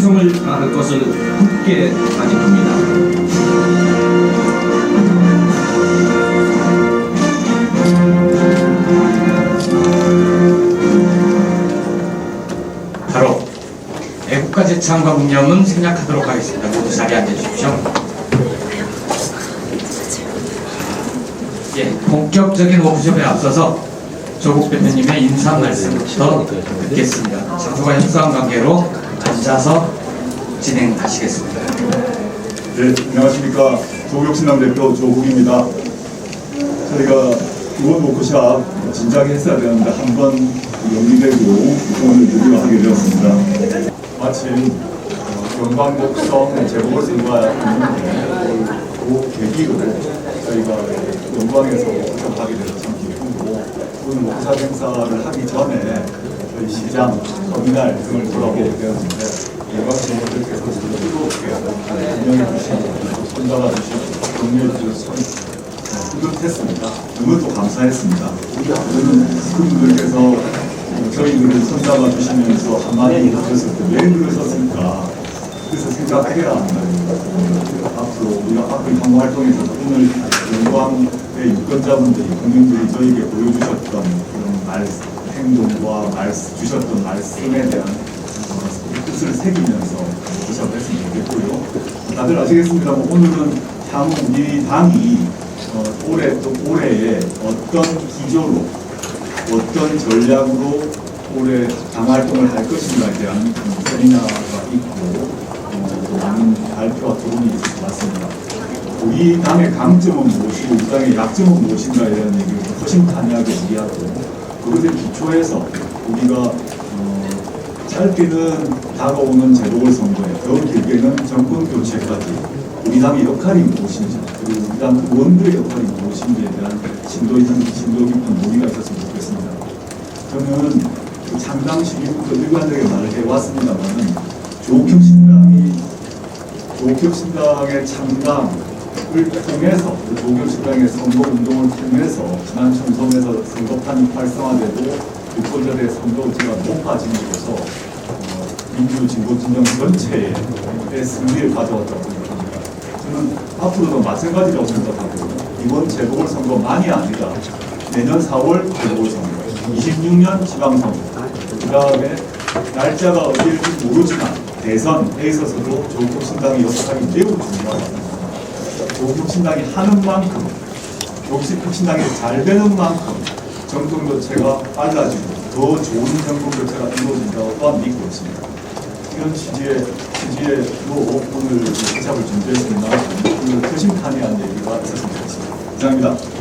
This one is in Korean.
충성을 다할 것을 굳게 다짐합니다. 바로 애국가 제창과 운영은 생략하도록 하겠습니다. 모두 자리에 앉아주십시오. 예, 본격적인 워크숍에 앞서서 조국 대표님의 인사 말씀부터 듣겠습니다. 장소가 협소한 관계로 앉아서 진행하시겠습니다. 네, 안녕하십니까. 조국혁신당 대표 조국입니다. 저희가 이번 워크샵 진작에 했어야 되는데 한 번 연기되고 오늘 드디어 하게 되었습니다. 마침 어, 영광곡성 재보궐선거가 있는데 그 계기로 저희가 영광에서 워크샵하게 돼서 참 기쁘고 오늘 워크샵 행사를 하기 전에 저희 시장, 터미널 등을 돌아보게 되었는데 영광시민들께서 즐겁게 운영해 주시고 손잡아 주시고 격려해 주셔서 참 뿌듯했습니다. 너무 또 감사했습니다. 저는 그분들께서 저희들을 손잡아 주시면서 한마디 해주셨을 때왜 그러셨을까 그래서 생각해야 한다. 앞으로 우리가 앞으로 향후 활동에서 오늘 영광의 유권자분들이 국민들이 저에게 보여주셨던 그런 말 행동과 말 주셨던 말씀에 대한 어, 뜻을 새기면서 시작했으면 좋겠고요. 다들 아시겠습니다만 오늘은 향후 우리 당이 어, 올해 또 올해에 어떤 기조로 어떤 전략으로 올해 당 활동을 할 것인가에 대한 세미나가 있고 어, 또 많은 발표와 토론이 있을 것 같습니다. 우리 당의 강점은 무엇이고 우리 당의 약점은 무엇인가에 대한 얘기를 허심탄회하게 얘기하고 그것에 기초해서 우리가 어, 짧게는 다가오는 재보궐선거에 더 길게는 정권 교체까지 우리 당의 역할이 무엇인지 그리고 우리 당 의원들의 역할이 무엇인지에 대한 심도 있는 심도 깊은 논의가 있었으면 좋겠습니다. 저는 그 창당 시기부터 일관되게 말을 해왔습니다만은 조국혁신당이 조국혁신당의 창당 을 통해서 그 조국혁신당의 선거 운동을 통해서 지난 총선에서 선거판이 활성화되고 유권자들의 선거 의지가 높아짐으로써 어, 민주 진보 진영 전체의 승리를 가져왔다고 생각합니다. 저는 앞으로도 마찬가지라고 생각하고 이번 재보궐선거만이 아니라 내년 4월 재보궐선거, 26년 지방선거, 그 다음에 날짜가 어디일지 모르지만 대선에 있어서도 조국혁신당의 역할이 매우 중요하다. 조국혁신당이 하는 만큼, 조국혁신당이 잘 되는 만큼 정권 교체가 빨라지고 더 좋은 정권 교체가 이루어진다고 또한 믿고 있습니다. 이런 취지의 취지로 오늘 이 기차를 준비했습니다. 오늘 표심탄회한 얘기가 있었으면 좋겠습니다. 감사합니다.